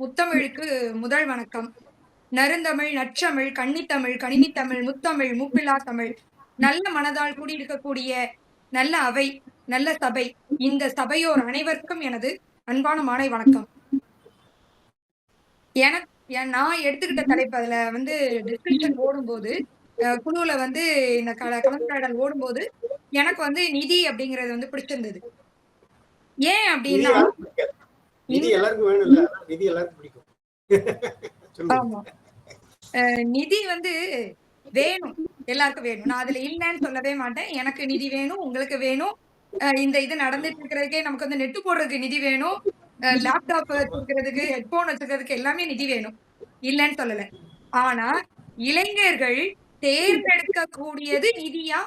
முத்தமிழுக்கு முதல் வணக்கம். நறுந்தமிழ் நற்றமிழ் கன்னித்தமிழ் கணினித்தமிழ் முத்தமிழ் முப்பிலா தமிழ் நல்ல மனதால் கூடியிருக்கக்கூடிய நல்ல அவை நல்ல சபை. இந்த சபையோர் அனைவருக்கும் எனது அன்பான மாலை வணக்கம். எனக்கு நான் எடுத்துக்கிட்ட தலைப்பு அதுல வந்து டிஸ்கிரிப்ஷன் ஓடும்போது அஹ், குழுவுல வந்து இந்த கலந்துரையாடல் ஓடும்போது எனக்கு வந்து நிதி அப்படிங்கறது வந்து பிடிச்சிருந்தது. ஏன் அப்படின்னா நிதி எல்லாருக்கும் வேணும் இல்ல நிதி எல்லாருக்கும் பிடிக்கும். நிதி வந்து வேணும். எல்லாருக்கும் வேணும். நான் அதுல இல்லைன்னு சொல்லவே மாட்டேன். எனக்கு நிதி வேணும் உங்களுக்கு வேணும். இந்த இது நடந்துட்டு இருக்கிறதுக்கே நமக்கு வந்து நெட்டு போடுறதுக்கு நிதி வேணும். லேப்டாப் வச்சுக்கிறதுக்கு ஹெட்போன் வச்சுக்கிறதுக்கு எல்லாமே நிதி வேணும். இல்லைன்னு சொல்லல. ஆனா இளைஞர்கள் தேர்ந்தெடுக்கக்கூடியது நிதியா?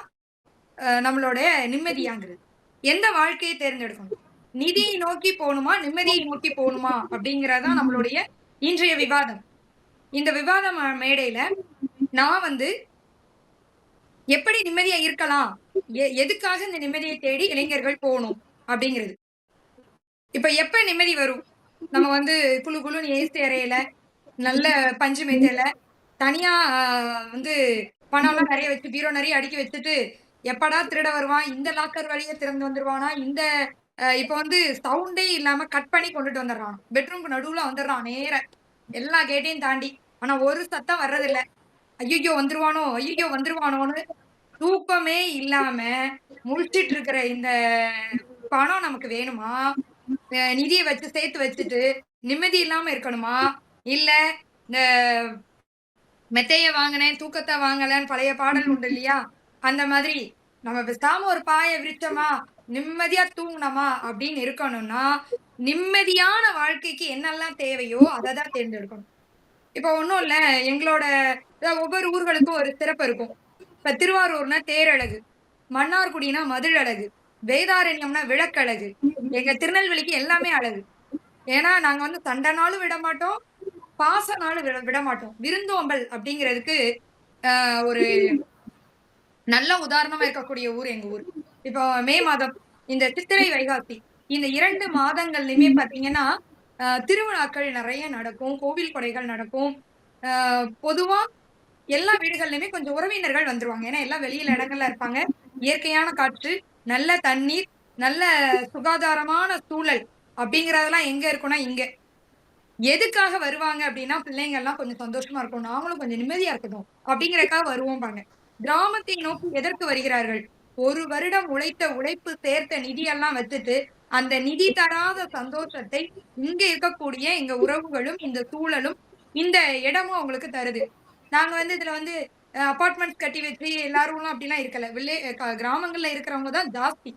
நம்மளோட நிம்மதியாங்கிறது. எந்த வாழ்க்கையை தேர்ந்தெடுக்கணும்? நிதியை நோக்கி போகணுமா நிம்மதியை நோக்கி போகணுமா அப்படிங்கறதுதான் நம்மளுடைய இன்றைய விவாதம். இந்த விவாத மேடையில நான் வந்து எப்படி நிம்மதியா இருக்கலாம் எதுக்காக இந்த நிம்மதியை தேடி இளைஞர்கள் போகணும் அப்படிங்கிறது. இப்ப எப்ப நிம்மதி வரும்? நம்ம வந்து குழு குழுன்னு ஏசி அறையில நல்ல பஞ்சு மெத்தையில தனியா வந்து பணம்லாம் நிறைய வச்சு பீரோ நிறைய அடுக்கி வச்சுட்டு எப்படா திருட வருவான் இந்த லாக்கர் வழியே திறந்து வந்துருவானா இந்த இப்ப வந்து சவுண்டே இல்லாம கட் பண்ணி கொண்டுட்டு வந்துடுறான். பெட்ரூம்க்கு நடுவுல வந்துடுறான் நேர. எல்லா கேட்டையும் தாண்டி. ஆனா ஒரு சத்தம் வர்றதில்ல. ஐயோ வந்துருவானோ? ஐயோ வந்துருவானோன்னு தூக்கமே இல்லாம முழிச்சிட்டு இருக்கிற இந்த பணம் நமக்கு வேணுமா? நிதியை வச்சு சேர்த்து வச்சுட்டு நிம்மதி இல்லாம இருக்கணுமா? இல்ல இந்த மெத்தைய வாங்கினேன் தூக்கத்தை வாங்கலன்னு பழைய பாடல் உண்டு இல்லையா? அந்த மாதிரி நம்ம பேசாம ஒரு பாய விரிச்சோமா நிம்மதியா தூங்கினோமா அப்படின்னு இருக்கணும்னா நிம்மதியான வாழ்க்கைக்கு என்னெல்லாம் தேவையோ அதை தான் தேர்ந்தெடுக்கணும். இப்ப ஒண்ணும் இல்ல எங்களோட ஒவ்வொரு ஊர்களுக்கும் ஒரு சிறப்பு இருக்கும். இப்ப திருவாரூர்னா தேரழகு மன்னார்குடினா மதில் அழகு வேதாரண்யம்னா விளக்கழகு. எங்க திருநெல்வேலிக்கு எல்லாமே அழகு. ஏன்னா நாங்க வந்து சண்டைனாலும் விட மாட்டோம் பாசனாலும் விட விட மாட்டோம். விருந்தோம்பல் அப்படிங்கிறதுக்கு ஆஹ், ஒரு நல்ல உதாரணமா இருக்கக்கூடிய ஊர் எங்க ஊர். இப்போ மே மாதம் இந்த சித்திரை வைகாசி இந்த இரண்டு மாதங்கள்லயுமே பாத்தீங்கன்னா ஆஹ், திருவிழாக்கள் நிறைய நடக்கும் கோவில் கொடைகள் நடக்கும். ஆஹ், பொதுவா எல்லா வீடுகள்லயுமே கொஞ்சம் உறவினர்கள் வந்துருவாங்க. ஏன்னா எல்லாம் வெளியில இடங்கள்ல இருப்பாங்க. இயற்கையான காற்று நல்ல தண்ணீர் நல்ல சுகாதாரமான சூழல் அப்படிங்கறதெல்லாம் எங்க இருக்கும்னா இங்க. எதுக்காக வருவாங்க அப்படின்னா பிள்ளைங்க எல்லாம் கொஞ்சம் சந்தோஷமா இருக்கும் நாங்களும் கொஞ்சம் நிம்மதியா இருக்கணும் அப்படிங்கறதுக்காக வருவோம் பாங்க கிராமத்தை நோக்கி எதற்கு வருகிறார்கள்? ஒரு வருடம் உழைத்த உழைப்பு சேர்த்த நிதியெல்லாம் வச்சுட்டு அந்த நிதி தராத சந்தோஷத்தை இங்க இருக்கக்கூடிய எங்க உறவுகளும் இந்த சூழலும் இந்த இடமும் அவங்களுக்கு தருது. நாங்க வந்து இதுல வந்து அபார்ட்மெண்ட்ஸ் கட்டி வச்சு எல்லாரும் அப்படிலாம் இருக்கல. வில்லே கிராமங்கள்ல இருக்கிறவங்க தான் ஜாஸ்தி.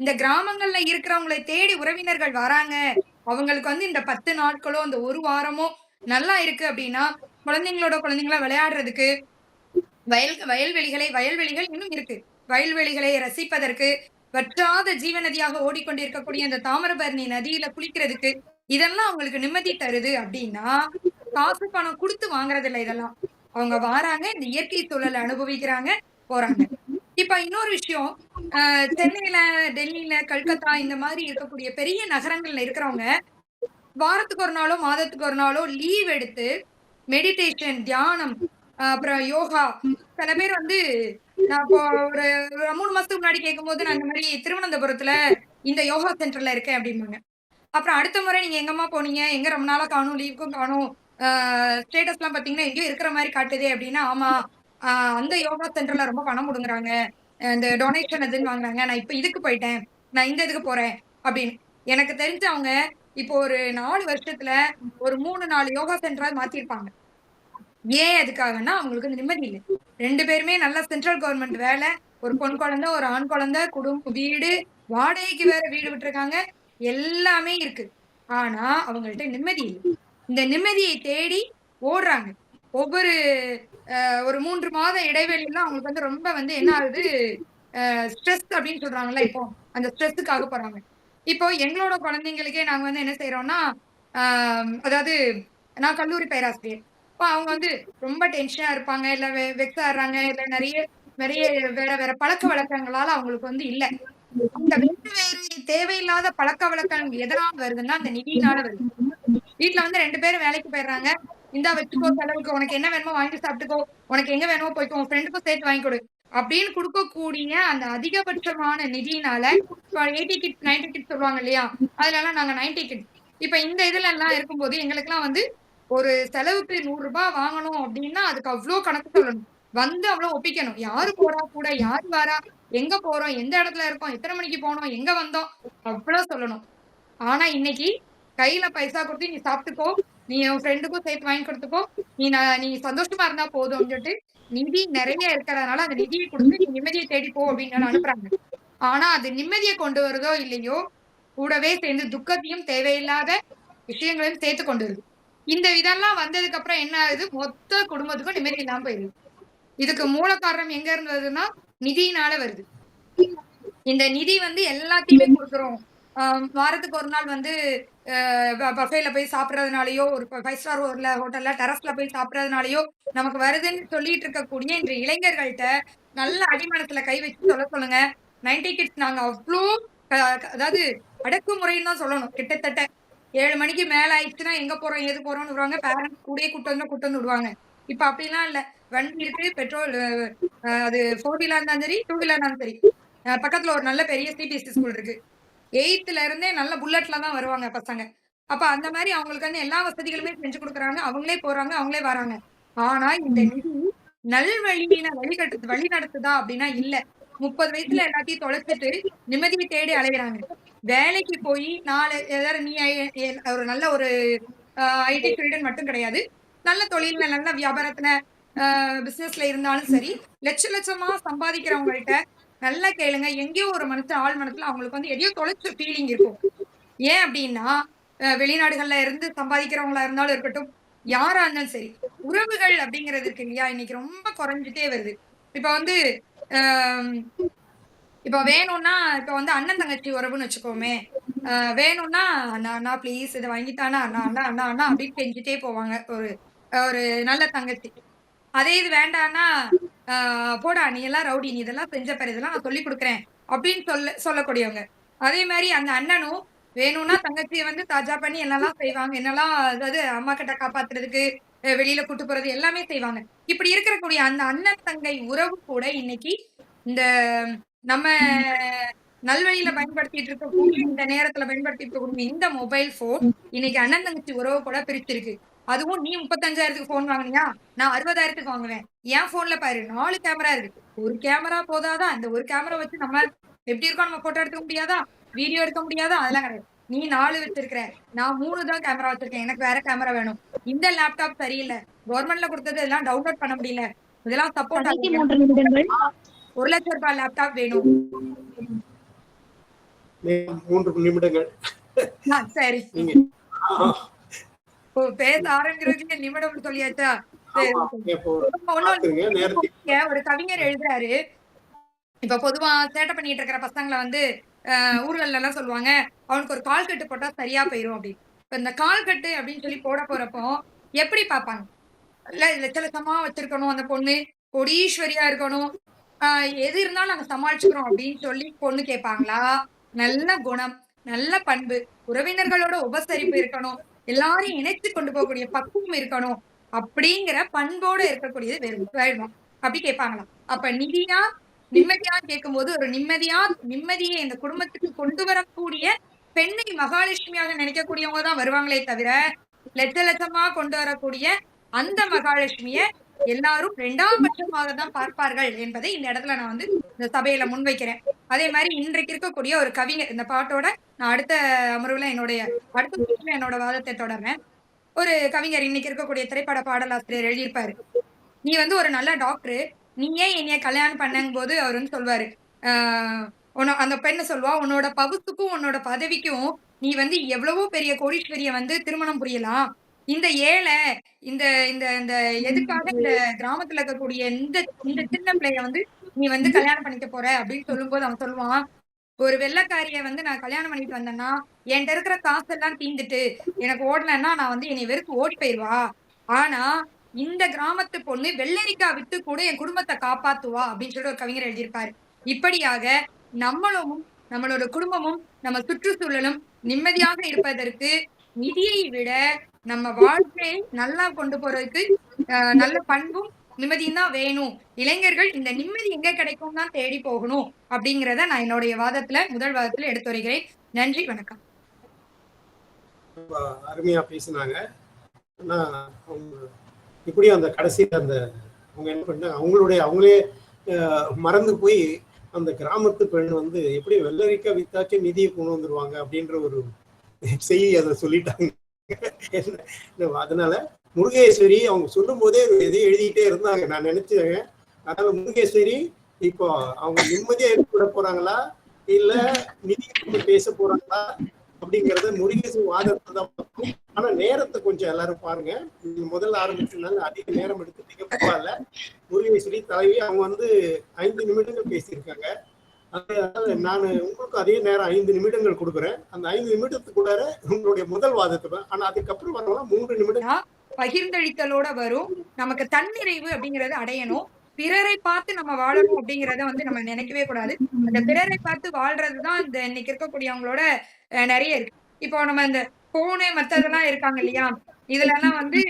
இந்த கிராமங்கள்ல இருக்கிறவங்களை தேடி உறவினர்கள் வராங்க. அவங்களுக்கு வந்து இந்த பத்து நாட்களோ அந்த ஒரு வாரமோ நல்லா இருக்கு அப்படின்னா குழந்தைங்களோட குழந்தைங்களா விளையாடுறதுக்கு வயல் வயல்வெளிகளை வயல்வெளிகள் இன்னும் இருக்கு. வயல்வெளிகளை ரசிப்பதற்கு வற்றாத ஜீவநதியாக ஓடிக்கொண்டிருக்கக்கூடிய அந்த தாமிரபரணி நதியில குளிக்கிறதுக்கு இதெல்லாம் அவங்களுக்கு நிம்மதி தருது அப்படின்னா காசு பணம் கொடுத்து வாங்குறது இல்லை இதெல்லாம். அவங்க வாராங்க இந்த இயற்கை சூழலை அனுபவிக்கிறாங்க போறாங்க. இப்ப இன்னொரு விஷயம் ஆஹ் சென்னையில டெல்லியில கல்கத்தா இந்த மாதிரி இருக்கக்கூடிய பெரிய நகரங்கள்ல இருக்கிறவங்க வாரத்துக்கு ஒரு நாளோ மாதத்துக்கு ஒரு நாளோ லீவ் எடுத்து மெடிடேஷன் தியானம் அப்புறம் யோகா. சில பேர் வந்து நான் இப்போ ஒரு மூணு மாசத்துக்கு முன்னாடி கேட்கும்போது நான் இந்த மாதிரி திருவனந்தபுரத்துல இந்த யோகா சென்டர்ல இருக்கேன் அப்படிம்பாங்க. அப்புறம் அடுத்த முறை நீங்க எங்கம்மா போனீங்க? எங்க ரொம்ப நாளா காணும்? லீவுக்கும் காணும். ஸ்டேட்டஸ் எல்லாம் பாத்தீங்கன்னா எங்கேயோ இருக்கிற மாதிரி காட்டுதே அப்படின்னா ஆமா அந்த யோகா சென்டர்ல ரொம்ப பணம் முடுங்குறாங்க அஹ் இந்த டொனேஷன் அதுன்னு வாங்குறாங்க. நான் இப்ப இதுக்கு போயிட்டேன். நான் இந்த இதுக்கு போறேன் அப்படின்னு. எனக்கு தெரிஞ்சவங்க இப்போ ஒரு நாலு வருஷத்துல ஒரு மூணு நாலு யோகா சென்டரா மாத்திருப்பாங்க. ஏன் அதுக்காகன்னா அவங்களுக்கு நிம்மதி இல்லை. ரெண்டு பேருமே நல்லா சென்ட்ரல் கவர்மெண்ட் வேலை ஒரு பொன் குழந்தை ஒரு ஆண் குழந்தை குடும்ப வீடு வாடகைக்கு வேற வீடு விட்டுருக்காங்க. எல்லாமே இருக்கு. ஆனா அவங்கள்ட்ட நிம்மதி இல்லை. இந்த நிம்மதியை தேடி ஓடுறாங்க. ஒவ்வொரு ஒரு மூன்று மாத இடைவெளியெல்லாம் அவங்களுக்கு வந்து ரொம்ப வந்து என்ன ஆகுது? ஸ்ட்ரெஸ் அப்படின்னு சொல்றாங்கல்ல இப்போ அந்த ஸ்ட்ரெஸ்ஸுக்காக போறாங்க. இப்போ எங்களோட குழந்தைங்களுக்கே நாங்க வந்து என்ன செய்யறோம்னா ஆஹ், அதாவது நான் கல்லூரி பேராசிரியர். அப்போ அவங்க வந்து ரொம்ப டென்ஷனா இருப்பாங்க இல்ல வெக்ஸ் ஆடுறாங்க இல்ல நிறைய நிறைய வேற வேற பழக்க வழக்கங்களால அவங்களுக்கு வந்து இல்ல அந்த வேறு வேறு தேவையில்லாத பழக்க வழக்கங்கள் எதனால வருதுன்னா அந்த நிதியினால வருது வீட்டுல வந்து ரெண்டு பேரும் வேலைக்கு போயிடுறாங்க. இந்தா வச்சுக்கோ செலவுக்கு. உனக்கு என்ன வேணுமோ வாங்கி சாப்பிட்டுக்கோ. உனக்கு எங்க வேணுமோ போய்க்கோ. உன் ஃப்ரெண்டுக்கும் சேர்த்து வாங்கி கொடு. அப்படின்னு கொடுக்கக்கூடிய அந்த அதிகபட்சமான நிதியினால எயிட்டி 80 கிட்ஸ், 90 கிட்ஸ் சொல்லுவாங்க இல்லையா? அதுலலாம் நாங்க 90 கிட்ஸ். இப்ப இந்த இதுல எல்லாம் இருக்கும்போது எங்களுக்கெல்லாம் வந்து ஒரு செலவுக்கு நூறு ரூபாய் வாங்கணும் அப்படின்னா, அதுக்கு அவ்வளோ கணக்கு சொல்லணும். வந்து அவ்ளோ ஒப்பிக்கணும். யாரு போறா கூட? யாரு வரா? எங்க போறோம்? எந்த இடத்துல இருக்கோம்? எத்தனை மணிக்கு போனோம்? எங்க வந்தோம்? அவ்வளவு சொல்லணும். ஆனா இன்னைக்கு கையில பைசா குடுத்து நீ சாப்பிட்டுக்கோ. நீ உன் ஃப்ரெண்டுக்கும் சேர்த்து வாங்கி கொடுத்துக்கோ நீ நீ சந்தோஷமா இருந்தா போதும் சொல்லிட்டு, நிதி நிறைய இருக்கிறதுனால அந்த நிதியை கொடுத்து நீ நிம்மதியை தேடி போ அப்படின்னு அனுப்புறாங்க. ஆனா அது நிம்மதியை கொண்டு வருதோ இல்லையோ, கூடவே சேர்ந்து துக்கத்தையும் தேவையில்லாத விஷயங்களையும் சேர்த்து கொண்டு வருது. இந்த இதெல்லாம் வந்ததுக்கு அப்புறம் என்ன ஆகுது? மொத்த குடும்பத்துக்கும் நிம்மதி இல்லாம போயிருது. இதுக்கு மூல காரணம் எங்க இருந்து வருதுன்னா, நிதியினால வருது. இந்த நிதி வந்து எல்லாத்தையுமே கொடுக்குறோம் வாரத்துக்கு ஒரு நாள் வந்து ப பஃபேல போய் சாப்பிடுறதுனாலயோ, ஒரு ஃபைவ் ஸ்டார் ஹோட்டல்ல ஹோட்டல்ல டெரஸ்ல போய் சாப்பிடுறதுனாலயோ, நமக்கு வருதுன்னு சொல்லிட்டு இருக்கக்கூடிய இன்று இளைஞர்கள்ட்ட நல்ல அடிமனத்துல கை வச்சு சொல்ல சொல்லுங்க. 90 கிட்ஸ் நாங்க அவ்வளோ அதாவது அடக்குமுறைன்னு தான் சொல்லணும். கிட்டத்தட்ட 7 மணிக்கு மேல ஆயிடுச்சுன்னா எங்க போறோம்? ஏது போறோம்ன்னு வருவாங்க. பேரண்ட்ஸ் கூடயே கூட்டு வந்து கூட்டு வந்து விடுவாங்க. இப்ப அப்படிலாம் இல்ல. வண்டி இருக்கு. பெட்ரோல் அது 4 வீலரா இருந்தாலும் சரி, 2 வீலரா இருந்தாலும் சரி. பக்கத்துல ஒரு நல்ல பெரிய சிபிஎஸ்இ ஸ்கூல் இருக்கு. 8த்ல இருந்தே நல்ல புல்லட்ல தான் வருவாங்க பசங்க. அப்ப அந்த மாரி அவங்களுக்கு வந்து எல்லா வசதிகளுமே செஞ்சு குடுக்குறாங்க. அவங்களே போறாங்க, அவங்களே வராங்க. ஆனா இந்த நிதி நல்வழியில வழிகட்டு வழி நடத்துதா அப்படின்னா இல்ல. 30 வயசுல எல்லாத்தையும் தொலைச்சுட்டு நிம்மதிய தேடி அலையுறாங்க. வேலைக்கு போய் நாலு ஏதாவது நீ ஒரு நல்ல ஒரு ஐடி ஃபீல்டுன்னு மட்டும் கிடையாது. நல்ல தொழில நல்ல வியாபாரத்துல, பிசினஸ்ல இருந்தாலும் சரி, லட்ச லட்சமா சம்பாதிக்கிறவங்கள்ட்ட நல்லா கேளுங்க. எங்கேயோ ஒரு மனசு ஆழ் மனசுல அவங்களுக்கு வந்து எதையோ தொலைச்ச ஃபீலிங் இருக்கும். ஏன் அப்படின்னா, வெளிநாடுகள்ல இருந்து சம்பாதிக்கிறவங்களா இருந்தாலும் இருக்கட்டும், யாரா இருந்தாலும் சரி. உறவுகள் அப்படிங்கிறது இருக்கு இல்லையா? இன்னைக்கு ரொம்ப குறைஞ்சுட்டே வருது. இப்ப வந்து இப்ப வேணும்னா இப்ப வந்து அண்ணன், தங்கச்சி உறவுன்னு வச்சுக்கோமே. வேணும்னா, "அண்ணா, அண்ணா ப்ளீஸ் இதை வாங்கி அண்ணா, அண்ணா, அண்ணா, அண்ணா" அப்படின்னு செஞ்சுட்டே போவாங்க. ஒரு ஒரு நல்ல தங்கச்சி. அதே இது வேண்டானா போடா நீ எல்லாம் ரவுடி. நீ இதெல்லாம் செஞ்ச பிறகு இதெல்லாம் நான் சொல்லிக் கொடுக்குறேன் அப்படின்னு சொல்ல சொல்லக்கூடியவங்க. அதே மாதிரி அந்த அண்ணனும் வேணும்னா தங்கச்சியை வந்து தாஜா பண்ணி என்னலாம் செய்வாங்க. என்னலாம் அதாவது அம்மா கிட்ட காப்பாத்துறதுக்கு, வெளியில கூட்டு போறது எல்லாமே செய்வாங்க. இப்படி இருக்கக்கூடிய அந்த அண்ணன், தங்கை உறவு கூட இன்னைக்கு இந்த நம்ம நல்வழியில பயன்படுத்திட்டு இருக்கக்கூடிய இந்த நேரத்துல பயன்படுத்திட்டு இருக்கக்கூடிய இந்த மொபைல் ஃபோன் இன்னைக்கு அண்ணன், தங்கச்சி உறவ கூட பிரிச்சிருக்கு. அதுவும் நீ 35,000க்கு ஃபோன் வாங்குனியா? நான் 60,000க்கு வாங்குவேன். என் ஃபோன்ல பாரு 4 கேமரா இருக்கு. ஒரு கேமரா போதாதா? இந்த ஒரு கேமரா வச்சு நம்ம எப்படி இருக்கோம் நம்ம ஃபோட்டோ எடுத்துக்க முடியாதா? வீடியோ எடுக்க முடியாதா? அதெல்லாம் கிடையாது. நீ 4 வச்சிருக்கிற. நான் 3 தான் கேமரா வச்சிருக்கேன். எனக்கு வேற கேமரா வேணும். இந்த லேப்டாப் சரியில்ல. கவர்மெண்ட்ல குடுத்தது இதெல்லாம் டவுன்லோட் பண்ண முடியல. இதெல்லாம் சப்போர்ட் கடைசி ஆகல. 3 நிமிடங்கள். ரூ. 1,00,000 லேப்டாப் வேணும். 3 நிமிடங்கள். சரி. பேச ஆரம்பிக்கிறதுக்குள்ள நிமிடம்னு சொல்லியாச்சா? ஒரு கவிஞர் எழுதுறாரு. இப்ப பொதுவா சேட்டை பண்ணிட்டு இருக்கிற பசங்கள வந்து ஊர்கள்ல எல்லாம் சொல்லுவாங்க. அவனுக்கு ஒரு கால் கட்டு போட்டா சரியா போயிரும் அப்படின்னு. இப்ப இந்த கால் கட்டு அப்படின்னு சொல்லி போட போறப்போ, எப்படி பார்ப்பாங்க? இல்ல லட்ச லட்சமா வச்சிருக்கணும் அந்த பொண்ணு. கோடீஸ்வரியா இருக்கணும். எது இருந்தாலும் நாங்க சமாளிச்சுக்கிறோம் அப்படின்னு சொல்லி பொண்ணு கேட்பாங்களா? நல்ல குணம், நல்ல பண்பு, உறவினர்களோட உபசரிப்பு இருக்கணும். எல்லாரையும் இணைத்து கொண்டு போகக்கூடிய பக்குவம் இருக்கணும். அப்படிங்கிற பண்போட இருக்கக்கூடியது வேணும் அப்படி கேட்பாங்களாம் அப்ப நிதியா, நிம்மதியா கேட்கும்போது ஒரு நிம்மதியா நிம்மதியை இந்த குடும்பத்துக்கு கொண்டு வரக்கூடிய பெண்ணை மகாலட்சுமியாக நினைக்கக்கூடியவங்க தான் வருவாங்களே தவிர, லட்ச லட்சமா கொண்டு வரக்கூடிய அந்த மகாலட்சுமிய எல்லாரும் இரண்டாம் பட்சமாக தான் பார்ப்பார்கள் என்பதை இந்த இடத்துல நான் வந்து இந்த சபையில முன்வைக்கிறேன். அதே மாதிரி இன்றைக்கு இருக்கக்கூடிய ஒரு கவிஞர் இந்த பாட்டோட நான் அடுத்த அமர்வுல என்னுடைய அடுத்த என்னோட வாதத்தை தொடர்றேன். ஒரு கவிஞர் இன்னைக்கு இருக்கக்கூடிய திரைப்பட பாடலாசிரியர் எழுதியிருப்பாரு. "நீ வந்து ஒரு நல்ல டாக்டர் நீ ஏன் என்னைய கல்யாணம் பண்ணங்கும்போது" அவர் வந்து சொல்வாரு. ஆஹ் உன்ன அந்த பெண்ணு சொல்லுவா, "உன்னோட பகுத்துக்கும் உன்னோட பதவிக்கும் நீ வந்து எவ்வளவோ பெரிய கோடீஸ்வரிய வந்து திருமணம் புரியலாம். இந்த ஏழை, இந்த இந்த இந்த எதுக்காக இந்த கிராமத்துல இருக்கக்கூடிய இந்த இந்த சின்ன பிள்ளைய வந்து நீ வந்து கல்யாணம் பண்ணிக்க போற?" அப்படின்னு சொல்லும்போது அவன் சொல்லுவான், "ஒரு வெள்ளைக்காரிய வந்து நான் கல்யாணம் பண்ணிட்டு வந்தேன்னா, என்ட்ட இருக்கிற காசெல்லாம் தீர்ந்துட்டு, எனக்கு ஓடலன்னா நான் வந்து என்னைய வெறுத்து ஓடி போயிருவா. ஆனா, இந்த கிராமத்து பொண்ணு வெள்ளரிக்கா வித்து கூட என் குடும்பத்த காப்பாத்துவா." அப்படின்னு சொல்லிட்டு ஒரு கவிஞர் எழுதியிருப்பாரு. இப்படியாக நம்மளும், நம்மளோட குடும்பமும், நம்ம சுற்றுச்சூழலும் நிம்மதியாக இருப்பதற்கு நிதியை விட நம்ம வாழ்க்கையை நல்லா கொண்டு போறதுக்கு நல்ல பண்பும் நிம்மதியும் தான் வேணும். இளைஞர்கள் இந்த நிம்மதி எங்க கிடைக்கும் தான் தேடி போகணும் அப்படிங்கிறத நான் என்னுடைய வாதத்துல முதல் வாதத்துல எடுத்து வருகிறேன் நன்றி வணக்கம். அருமையா பேசினாங்க. ஆனா இப்படியும் அந்த கடைசியில் அந்த அவங்க என்ன பண்ணாங்க அவங்களுடைய அவங்களே மறந்து போய் அந்த கிராமத்து பெண் வந்து எப்படி வெள்ளரிக்கா வித்தாச்சு நிதியை கொண்டு வந்துருவாங்க அப்படின்ற ஒரு செய்தி அதை சொல்லிட்டாங்க. அதனால முருகேஸ்வரி அவங்க சொல்லும் போதே எதையும் எழுதிக்கிட்டே இருந்தாங்க. நான் நினைச்சேன். அதனால முருகேஸ்வரி இப்போ அவங்க நிம்மதியா இருக்க போறாங்களா? இல்ல நிதி பேச போறாங்களா? அப்படிங்கறத முருகேஸ்வரி வாதத்தை தான் ஆனா நேரத்தை கொஞ்சம் எல்லாரும் பாருங்க. முதல்ல ஆரம்பிச்சதுனால அதிக நேரம் எடுத்துட்டீங்க. பரவாயில்ல. முருகேஸ்வரி தலைவி அவங்க வந்து ஐந்து நிமிடங்கள் பேசியிருக்காங்க. அதனால நான் உங்களுக்கு அதே நேரம் ஐந்து நிமிடங்கள் கொடுக்குறேன். அந்த ஐந்து நிமிடத்துக்குள்ளார உங்களுடைய முதல் வாதத்தை ஆனா அதுக்கப்புறம் வரலாம் மூன்று நிமிடம். பகிர்ந்தளித்தலோட வரும். நமக்கு தன்னிறைவு அப்படிங்கறத அடையணும். பிறரை பார்த்து நம்ம வாழணும் அப்படிங்கறத வந்து நம்ம நினைக்கவே கூடாது. அந்த பிறரை பார்த்து வாழ்றதுதான் இந்த இன்னைக்கு இருக்கக்கூடியவங்களோட அஹ், நிறைய இருக்கு. இப்போ நம்ம இந்த போனு மத்ததெல்லாம் இருக்காங்க இல்லையா? இதுல எல்லாம் வந்து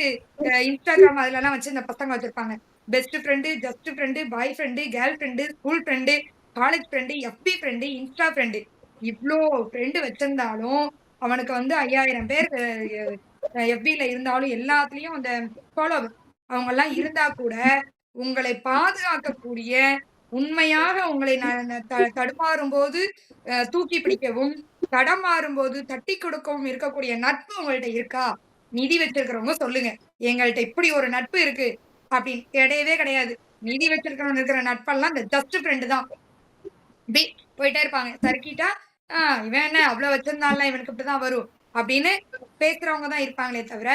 இன்ஸ்டாகிராம் அதுல எல்லாம் வச்சு இந்த பசங்க வச்சிருப்பாங்க. Best friend just friend boy friend girl friend school friend college friend FB friend Insta friend இவ்ளோ ஃப்ரெண்டு வச்சிருந்தாலும் அவனுக்கு வந்து ஐயாயிரம் பேர் எஃபில இருந்தாலும் எல்லாத்துலயும் அந்த ஃபாலோவர் அவங்க எல்லாம் இருந்தா கூட உங்களை பாதுகாக்கக்கூடிய உண்மையாக உங்களை த- தடுமாறும் போது அஹ், தூக்கி பிடிக்கவும் தடமாறும் போது தட்டி கொடுக்கவும் இருக்கக்கூடிய நட்பு உங்கள்கிட்ட இருக்கா? நிதி வச்சிருக்கிறவங்க சொல்லுங்க. எங்கள்கிட்ட இப்படி ஒரு நட்பு இருக்கு அப்படின்னு. கிடையவே கிடையாது. நிதி வச்சிருக்கிறவங்க இருக்கிற நட்பெல்லாம் இந்த ஜஸ்ட் ஃப்ரெண்டு தான். இப்படி போயிட்டே இருப்பாங்க. சறுக்கிட்டா ஆஹ் இவன் என்ன அவ்வளவு வச்சிருந்தான்ல இவனுக்கு இப்படிதான் வரும். அப்படின்னு பேசுறவங்க தான் இருப்பாங்களே தவிர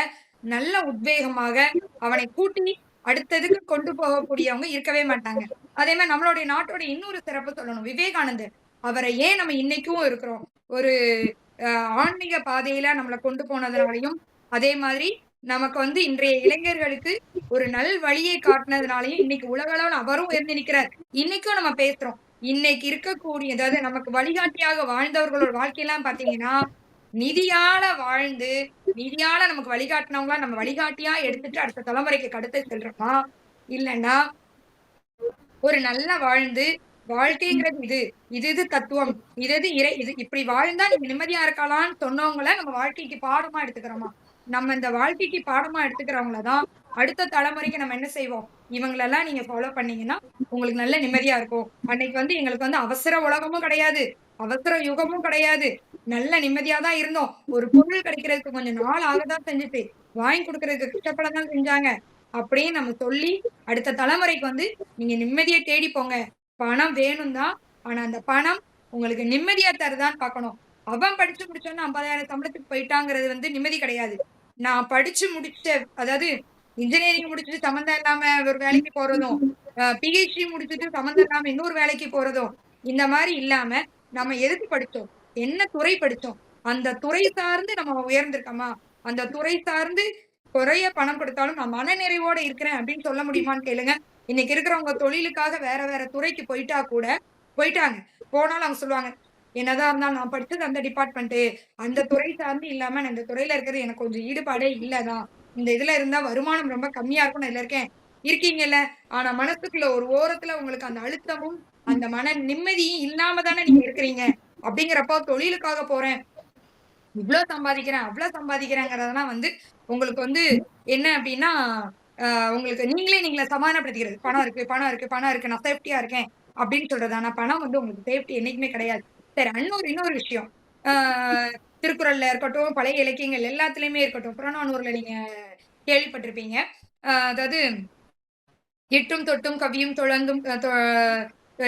நல்ல உத்வேகமாக அவனை கூட்டி அடுத்ததுக்கு கொண்டு போகக்கூடியவங்க இருக்கவே மாட்டாங்க. அதே மாதிரி நம்மளுடைய நாட்டோட இன்னொரு சிறப்பு சொல்லணும். விவேகானந்தர் அவரை ஏன் நம்ம இன்னைக்கும் இருக்கிறோம்? ஒரு அஹ், ஆன்மீக பாதையில நம்மளை கொண்டு போனதுனாலையும் அதே மாதிரி நமக்கு வந்து இன்றைய இளைஞர்களுக்கு ஒரு நல் வழியை காட்டினதுனாலையும் இன்னைக்கு உலக அவரும் உயர்ந்து நிக்கிறார் இன்னைக்கும் நம்ம பேசுறோம். இன்னைக்கு இருக்கக்கூடிய அதாவது நமக்கு வழிகாட்டியாக வாழ்ந்தவர்களோட வாழ்க்கையெல்லாம் பாத்தீங்கன்னா நிதியால வாழ்ந்து நிதியால நமக்கு வழிகாட்டினவங்களா நம்ம வழிகாட்டியா எடுத்துட்டு அடுத்த தலைமுறைக்கு கடத்த செல்றோமா? இல்லைன்னா ஒரு நல்ல வாழ்ந்து வாழ்க்கைங்கிறது இது. இது இது தத்துவம். இது இது இறை இது இப்படி வாழ்ந்தா நீங்க நிம்மதியா இருக்கலாம்னு சொன்னவங்கள நம்ம வாழ்க்கைக்கு பாடமா எடுத்துக்கிறோமா? நம்ம இந்த வாழ்க்கைக்கு பாடமா எடுத்துக்கிறவங்களதான் அடுத்த தலைமுறைக்கு நம்ம என்ன செய்வோம்? இவங்களெல்லாம் நீங்க ஃபாலோ பண்ணீங்கன்னா உங்களுக்கு நல்ல நிம்மதியா இருக்கும். அன்னைக்கு வந்து எங்களுக்கு வந்து அவசர உலகமும் கிடையாது. அவசர யுகமும் கிடையாது. நல்ல நிம்மதியா தான் இருந்தோம். ஒரு பொருள் கிடைக்கிறதுக்கு கொஞ்சம் நாள் ஆகதான் செஞ்சுட்டு வாங்கி கொடுக்கறதுக்கு கஷ்டப்பட தான் செஞ்சாங்க. அப்படின்னு நம்ம சொல்லி அடுத்த தலைமுறைக்கு வந்து நீங்க நிம்மதியை தேடி போங்க. பணம் வேணும் தான். ஆனா அந்த பணம் உங்களுக்கு நிம்மதியா தருதான்னு பார்க்கணும். அவன் படிச்சு முடிச்சோன்னு ஐம்பதாயிரம் சம்பளத்துக்கு போயிட்டாங்கிறது வந்து நிம்மதி கிடையாது. நான் படிச்சு முடிச்ச அதாவது இன்ஜினியரிங் முடிச்சுட்டு சம்மந்தம் இல்லாம ஒரு வேலைக்கு போறதும் பிஹெச்டி முடிச்சுட்டு சம்மந்தம் இல்லாம இன்னொரு வேலைக்கு போறதும் இந்த மாதிரி இல்லாம நம்ம எதுக்கு படித்தோம்? என்ன துறை படித்தோம்? அந்த துறை சார்ந்து நம்ம உயர்ந்திருக்கோமா? அந்த துறை சார்ந்து குறைய பணம் கொடுத்தாலும் நான் மனநிறைவோட இருக்கிறேன் அப்படின்னு சொல்ல முடியுமான்னு கேளுங்க. இன்னைக்கு இருக்கிறவங்க தொழிலுக்காக வேற வேற துறைக்கு போயிட்டா கூட போயிட்டாங்க. போனாலும் அவங்க சொல்லுவாங்க என்னதான் இருந்தாலும் நான் படிச்சது அந்த டிபார்ட்மெண்ட் அந்த துறை சார்ந்து இல்லாம நான் இந்த துறையில இருக்கிறது எனக்கு கொஞ்சம் ஈடுபாடே இல்லதான். இந்த இதுல இருந்தா வருமானம் ரொம்ப கம்மியா இருக்கும். நான் இதுல இருக்கேன். இருக்கீங்கல்ல? ஆனா மனசுக்குள்ள ஒரு ஓரத்துல உங்களுக்கு அந்த அழுத்தமும் அந்த மன நிம்மதியும் இல்லாம தானே நீங்க இருக்கிறீங்க. அப்படிங்கிறப்போ தொழிலுக்காக போறேன். இவ்வளவு சம்பாதிக்கிறேன் அவ்வளவு சம்பாதிக்கிறேங்கிறதெல்லாம் வந்து உங்களுக்கு வந்து என்ன அப்படின்னா ஆஹ் உங்களுக்கு நீங்களே நீங்களை சமாதானப்படுத்திக்கிறது. பணம் இருக்கு பணம் இருக்கு பணம் இருக்கு நான் சேஃப்டியா இருக்கேன் அப்படின்னு சொல்றது ஆனா பணம் வந்து உங்களுக்கு சேஃப்டி என்னைக்குமே கிடையாது. சரி இன்னொரு இன்னொரு விஷயம். ஆஹ் திருக்குறள்ல இருக்கட்டும் பழைய இலக்கியங்கள் எல்லாத்துலயுமே இருக்கட்டும் புறநானூறுல நீங்க கேள்விப்பட்டிருப்பீங்க. அதாவது எட்டும் தொட்டும் கவியும் துழந்தும்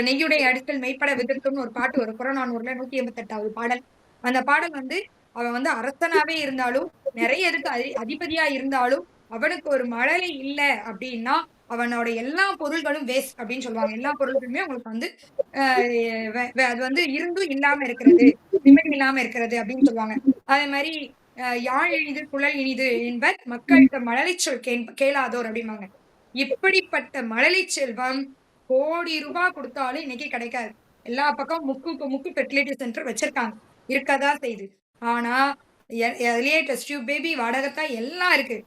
நெய்யுடைய அடுத்தல் மெய்ப்பட விதிர்த்தும்னு ஒரு பாட்டு வரும் புறநானூறுல நூத்தி எண்பத்தி எட்டாவது பாடல். அந்த பாடல் வந்து அவன் வந்து அரசனாவே இருந்தாலும் நிறைய இதுக்கு அதி அதிபதியா இருந்தாலும் அவனுக்கு ஒரு மழலை இல்ல அப்படின்னா அவனோட எல்லா பொருள்களும் வேஸ்ட் அப்படின்னு சொல்லுவாங்க. எல்லா பொருள்களுமே உங்களுக்கு வந்து ஆஹ் அது வந்து இருந்தும் இல்லாம இருக்கிறது நிமிடம் இல்லாம இருக்கிறது அப்படின்னு சொல்லுவாங்க. அதே மாதிரி ஆஹ் யாழ் இனிது குழல் இனிது என்பர் மக்களுக்கு மழலை சொல் கேளாதோர் அப்படிம்பாங்க. இப்படிப்பட்ட மழலை செல்வம் கோடி ரூபாய் கொடுத்தாலும் இன்னைக்கு கிடைக்காது. எல்லா பக்கம் முக்கு முக்கு ஃபெர்டிலிட்டி சென்டர் வச்சிருக்காங்க. இருக்கதா செய்யுது ஆனா எ டெஸ்ட் டியூப் பேபி, வாடகத்தாய் எல்லாம் இருக்கு.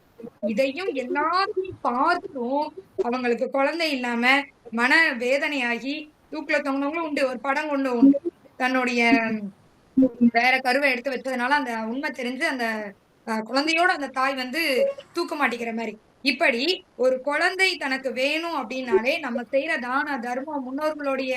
இதையும் எல்லாத்தையும் பார்த்தும் அவங்களுக்கு குழந்தை இல்லாம மன வேதனையாகி தூக்குல தொங்குனவங்களும் உண்டு. ஒரு படம் கொண்டு உண்டு. தன்னுடைய வேற கருவை எடுத்து வச்சதுனால அந்த உண்மை தெரிஞ்சு அந்த குழந்தையோட அந்த தாய் வந்து தூக்க மாட்டேங்கிற மாதிரி இப்படி ஒரு குழந்தை தனக்கு வேணும் அப்படின்னாலே நம்ம செய்யற தான, தர்மம், முன்னோர்களுடைய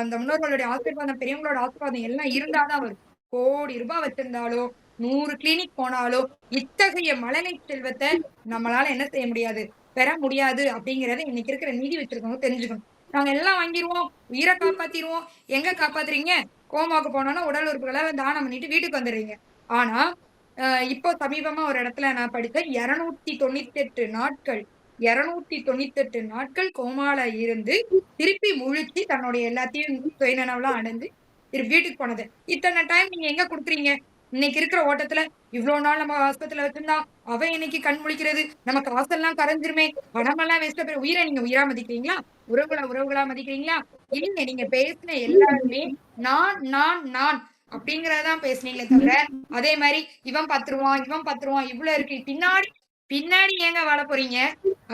அந்த முன்னோர்களுடைய ஆசீர்வாதம், பெரியவங்களோட ஆசீர்வாதம் எல்லாம் இருந்தாதான் வரும். கோடி ரூபாய் வச்சிருந்தாலோ, நூறு கிளினிக் போனாலோ, இத்தகைய மழலை செல்வத்தை நம்மளால என்ன செய்ய முடியாது? பெற முடியாது அப்படிங்கறத இன்னைக்கு இருக்கிற நீதி வச்சிருக்கவங்க தெரிஞ்சுக்கணும். நாங்க எல்லாம் வாங்கிருவோம், உயிர காப்பாத்திருவோம். எங்க காப்பாத்துறீங்க? கோமாவுக்கு போனோம்னா உடல் உறுப்புகளை தானம் பண்ணிட்டு வீட்டுக்கு வந்துடுறீங்க ஆனா, இப்போ சமீபமா ஒரு இடத்துல நான் படிச்சேன். 298 நாட்கள் 298 நாட்கள் கோமால இருந்து, திருப்பி முழிச்சு தன்னுடைய எல்லாத்தையும் சுயநனவெல்லாம் அடைந்து, திருப்பி வீட்டுக்கு போனது. இத்தனை டைம் நீங்க எங்க குடுக்குறீங்க? இன்னைக்கு இருக்கிற ஓட்டத்துல, இவ்வளவு நாள் நம்ம ஆஸ்பத்திரியில வச்சிருந்தா, அவன் இன்னைக்கு கண் முழிக்கிறது? நம்ம காசெல்லாம் கரைஞ்சிருமே! பணமெல்லாம் வேஸ்ட் போயிரும். உயிர நீங்க உயிரா மதிக்கிறீங்களா? உறவுகளா உறவுகளா மதிக்கிறீங்களா? இல்லைங்க நீங்க பேசின எல்லாருமே நான், நான், நான் அப்படிங்கறதான் பேசுனீங்களே தவிர, அதே மாதிரி இவன் பத்துருவான், இவன் பத்துருவான், இவ்ளோ இருக்கு. பின்னாடி பின்னாடி ஏங்க வாழ போறீங்க?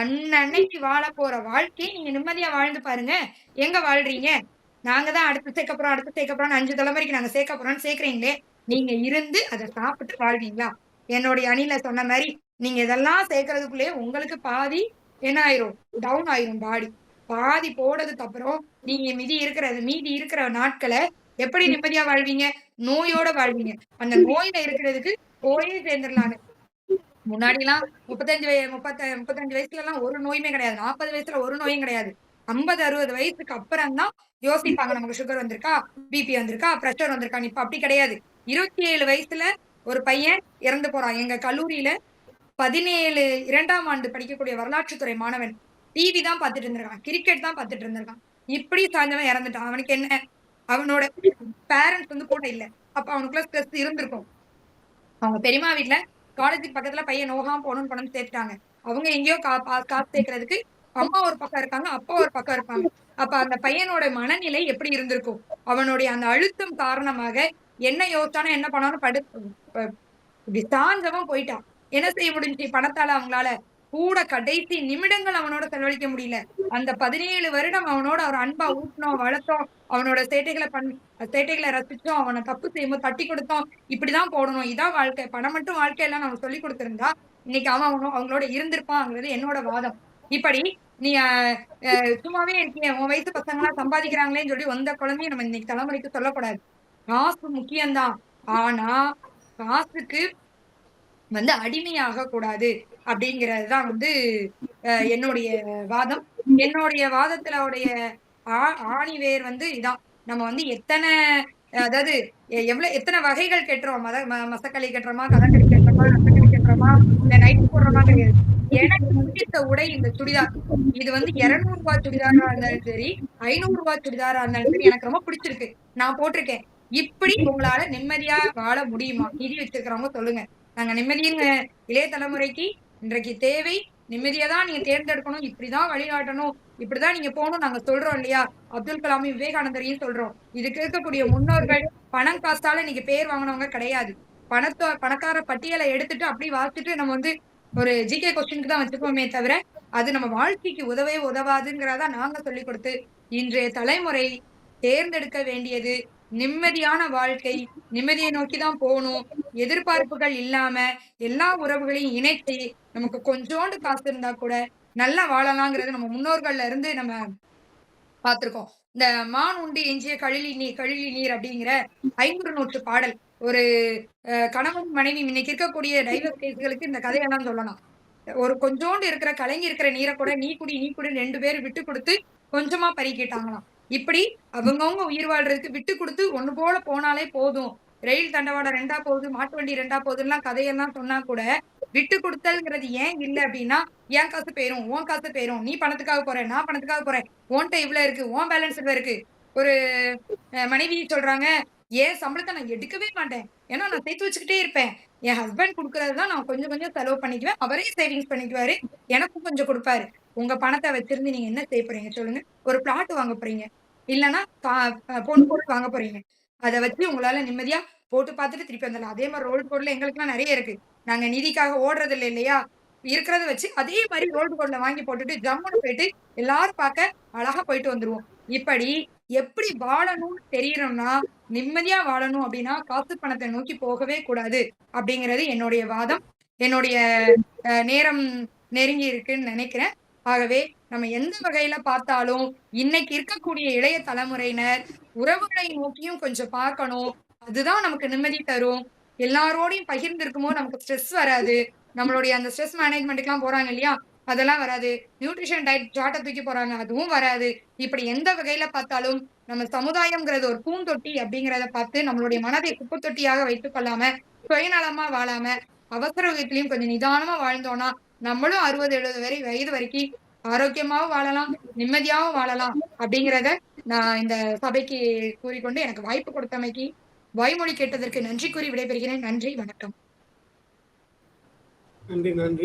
அன்னன்னைக்கு வாழ போற வாழ்க்கைய நீங்க நிம்மதியா வாழ்ந்து பாருங்க. எங்க வாழ்றீங்க? நாங்க தான் அடுத்து சேர்க்க போறோம், அடுத்து சேர்க்க போறோம்னு 5 தலைமுறைக்கு நாங்க சேர்க்க போறோம்னு சேர்க்கிறீங்களே! நீங்க இருந்து அத சாப்பிட்டு வாழ்வீங்களா? என்னுடைய அணில சொன்ன மாதிரி நீங்க இதெல்லாம் சேர்க்கறதுக்குள்ளேயே உங்களுக்கு பாதி என்ன ஆயிரும்? டவுன் ஆயிரும் பாடி. பாதி போனதுக்கு அப்புறம், நீங்க மிதி இருக்கிற மீதி இருக்கிற நாட்கள எப்படி நிம்மதியா வாழ்வீங்க? நோயோட வாழ்வீங்க. அந்த நோயில இருக்கிறதுக்கு போயே சேர்ந்துடலான்னு முன்னாடி எல்லாம் முப்பத்தஞ்சு வய முப்பத்த 35 வயசுலலாம் ஒரு நோயுமே கிடையாது. 40 வயசுல ஒரு நோயும் கிடையாது. 50, 60 வயசுக்கு அப்புறம் தான் யோசிப்பாங்க. நமக்கு சுகர் வந்திருக்கா? பிபி வந்திருக்கா? பிரஷர் வந்திருக்கான்னு. இப்ப அப்படி கிடையாது. 27 வயசுல ஒரு பையன் இறந்து போறான். எங்க கல்லூரியில 17 2ஆம் ஆண்டு படிக்கக்கூடிய வரலாற்றுத்துறை மாணவன். டிவி தான் பார்த்துட்டு இருந்திருக்கான். கிரிக்கெட் தான் பார்த்துட்டு இருந்திருக்கான். இப்படி சாய்ந்தவன் இறந்துட்டான். அவனுக்கு என்ன? அவனோட பேரண்ட்ஸ் வந்து கூட இல்ல. அப்ப அவனுக்குள்ள ஸ்ட்ரெஸ் இருந்திருக்கும். அவங்க பெரியமா வீட்ல காலேஜுக்கு பக்கத்துல பையன் நோகாம போகணும்னு பணம் சேர்த்துட்டாங்க. அவங்க எங்கேயோ கா பா காசு சேர்க்கறதுக்கு அம்மா ஒரு பக்கம் இருக்காங்க, அப்பா ஒரு பக்கம் இருப்பாங்க. அப்ப அந்த பையனோட மனநிலை எப்படி இருந்திருக்கும்? அவனுடைய அந்த அழுத்தம் காரணமாக என்ன யோசிச்சானோ, என்ன பண்ணாலும் படு ப சாஞ்சவன் போயிட்டான். என்ன செய்ய முடிஞ்சு பணத்தால அவங்களால? கூட கடைசி நிமிடங்கள் அவனோட செலவழிக்க முடியல. அந்த 17 வருடம் அவனோட ஒரு அன்பா ஊட்டினோம் வளர்த்தோம். அவனோட சேட்டைகளை பண் சேட்டைகளை ரசிச்சோம். அவனை தப்பு செய்யும்போது தட்டி கொடுத்தோம் இப்படிதான் போடணும். இதான் வாழ்க்கை. பணம் மட்டும் வாழ்க்கையெல்லாம் நம்ம சொல்லிக் கொடுத்திருந்தா இன்னைக்கு அவன் அவனும் அவங்களோட இருந்திருப்பாங்கிறது என்னோட வாதம். இப்படி நீ சும்மாவே இருக்கியே, உன் வயசு பசங்களா சம்பாதிக்கிறாங்களேன்னு சொல்லி வந்த குழந்தைய நம்ம இன்னைக்கு தலைமுறைக்கு சொல்லக்கூடாது. காசு முக்கியம்தான் ஆனா, காசுக்கு வந்து அடிமையாக கூடாது. அப்படிங்கிறது தான் வந்து என்னுடைய வாதம். என்னுடைய வாதத்துல உடைய ஆ ஆணி வேர் வந்து இதான். நம்ம வந்து எத்தனை அதாவது எவ்வளவு எத்தனை வகைகள் கட்டுறோம். மத ம மசக்களி கட்டுறோமா, கதக்களி கட்டுறோமா, ரத்தக்களி கட்டுறோமா, இல்ல நைட் போடுறோமா கிடையாது. எனக்கு பிடித்த உடை இந்த சுடிதார். இது வந்து இருநூறு ரூபாய் சுடிதாரா இருந்தாலும் சரி, ஐநூறு ரூபாய் சுடிதாரா இருந்தாலும் சரி, எனக்கு ரொம்ப பிடிச்சிருக்கு. நான் போட்டிருக்கேன். இப்படி உங்களால நிம்மதியா வாழ முடியுமா? நிதி வச்சிருக்கிறவங்க சொல்லுங்க. நாங்க நிம்மதியுங்க இளைய தலைமுறைக்கு இன்றைக்கு தேவை. நிம்மதிய தான் நீங்க தேர்ந்தெடுக்கணும். இப்படிதான் வழிகாட்டணும். இப்படிதான் நீங்க போகணும் நாங்க சொல்றோம் இல்லையா? அப்துல் கலாமையும், விவேகானந்தரையும் சொல்றோம். இதுக்கு இருக்கக்கூடிய முன்னோர்கள் பணம் காசால இன்னைக்கு பேர் வாங்குனவங்க கிடையாது. பணத்தோ பணக்கார பட்டியலை எடுத்துட்டு அப்படி வாசிச்சுட்டு நம்ம வந்து ஒரு ஜிகே கொஸ்டினுக்கு தான் வச்சுக்குவோமே தவிர, அது நம்ம வாழ்க்கைக்கு உதவே உதவாதுங்கிறதா நாங்க சொல்லிக் கொடுத்து இன்றைய தலைமுறை தேர்ந்தெடுக்க வேண்டியது நிம்மதியான வாழ்க்கை. நிம்மதியை நோக்கி தான் போகணும் எதிர்பார்ப்புகள் இல்லாம, எல்லா உறவுகளையும் இணைத்து, நமக்கு கொஞ்சோண்டு காசு இருந்தா கூட நல்லா வாழலாங்கிறது நம்ம முன்னோர்கள்ல இருந்து நம்ம பார்த்திருக்கோம். இந்த "மான் உண்டு எஞ்சிய கழிலி நீர் கழிலி நீர்" அப்படிங்கிற அப்டிங்கிற ஐங்குறுநூற்று பாடல். ஒரு கணவன், மனைவி இன்னைக்கு இருக்கக்கூடிய டைவர்ஸ் கேஸ்களுக்கு இந்த கதையெல்லாம் சொல்லலாம். ஒரு கொஞ்சோண்டு இருக்கிற கலங்கி இருக்கிற நீரை கூட "நீ குடி, நீ குடி ரெண்டு பேரும் விட்டு கொடுத்து கொஞ்சமா பறிக்கிட்டாங்களாம் இப்படி அவங்கவுங்க உயிர் வாழ்றதுக்கு விட்டு கொடுத்து ஒண்ணு போல போனாலே போதும். ரயில் தண்டவாடம் ரெண்டா போகுது, மாட்டு வண்டி ரெண்டா போகுதுலாம் கதையெல்லாம் சொன்னா கூட, விட்டு கொடுத்தல்ங்கிறது ஏன் இல்ல அப்படின்னா என் காசு போயிரும், உன் காசு போயிரும். நீ பணத்துக்காக போற, நான் பணத்துக்காக போறேன். உன்ட்ட இவ்ளோ இருக்கு, உன் பேலன்ஸ் இவ்வளவு இருக்கு. ஒரு மனைவி சொல்றாங்க, ஏன் சம்பளத்தை நான் எடுக்கவே மாட்டேன். ஏன்னா நான் சேர்த்து வச்சுக்கிட்டே இருப்பேன். என் ஹஸ்பண்ட் குடுக்குறது தான் நான் கொஞ்சம் கொஞ்சம் செலவு பண்ணிக்குவேன். அவரே சேவிங்ஸ் பண்ணிக்குவாரு. எனக்கும் கொஞ்சம் கொடுப்பாரு உங்க பணத்தை வச்சிருந்து நீங்க என்ன செய்ய போறீங்க சொல்லுங்க? ஒரு பிளாட் வாங்க போறீங்க. இல்லன்னா கா பொன் போட்டு வாங்க போறீங்க. அதை வச்சு உங்களால நிம்மதியா போட்டு பார்த்துட்டு திருப்பி வந்துடலாம். அதே மாதிரி ரோல்டு கோட்ல எங்களுக்குலாம் நிறைய இருக்கு. நாங்க நிதிக்காக ஓடுறது இல்ல இல்லையா? இருக்கிறத வச்சு அதே மாதிரி ரோல்டு கோட்ல வாங்கி போட்டுட்டு ஜம்முன்னு போயிட்டு எல்லாரும் பார்க்க அழகா போயிட்டு வந்துருவோம். இப்படி எப்படி வாழணும்னு தெரியணும்னா, நிம்மதியா வாழணும் அப்படின்னா காசு பணத்தை நோக்கி போகவே கூடாது. அப்படிங்கிறது என்னுடைய வாதம். என்னுடைய நேரம் நெருங்கி இருக்குன்னு நினைக்கிறேன் ஆகவே நம்ம எந்த வகையில பார்த்தாலும், இன்னைக்கு இருக்கக்கூடிய இளைய தலைமுறையினர் உறவுகளை நோக்கியும் கொஞ்சம் பார்க்கணும். அதுதான் நமக்கு நிம்மதி தரும். எல்லாரோடையும் பகிர்ந்து இருக்கும்போது நமக்கு ஸ்ட்ரெஸ் வராது. நம்மளுடைய அந்த ஸ்ட்ரெஸ் மேனேஜ்மெண்ட்டுக்கெல்லாம் போறாங்க இல்லையா? அதெல்லாம் வராது. நியூட்ரிஷன் டயட் சாட்டை தூக்கி போறாங்க அதுவும் வராது. இப்படி எந்த வகையில பார்த்தாலும், நம்ம சமுதாயம்ங்கிறது ஒரு பூந்தொட்டி அப்படிங்கிறத பார்த்து நம்மளுடைய மனதை குப்பை தொட்டியாக வைத்துக் கொள்ளாம, சுயநலமா வாழாம, அவசர விதத்திலையும் கொஞ்சம் நிதானமா வாழ்ந்தோம்னா, நம்மளும் 60, 70 வரை வயது வரைக்கும் ஆரோக்கியமாவும் வாழலாம், நிம்மதியாவும் வாழலாம் அப்படிங்கிறத நான் இந்த சபைக்கு கூறிக்கொண்டு எனக்கு வாய்ப்பு கொடுத்தமைக்கு, வாய்மொழி கேட்டதற்கு நன்றி கூறி விடைபெறுகிறேன். நன்றி, வணக்கம். நன்றி, நன்றி.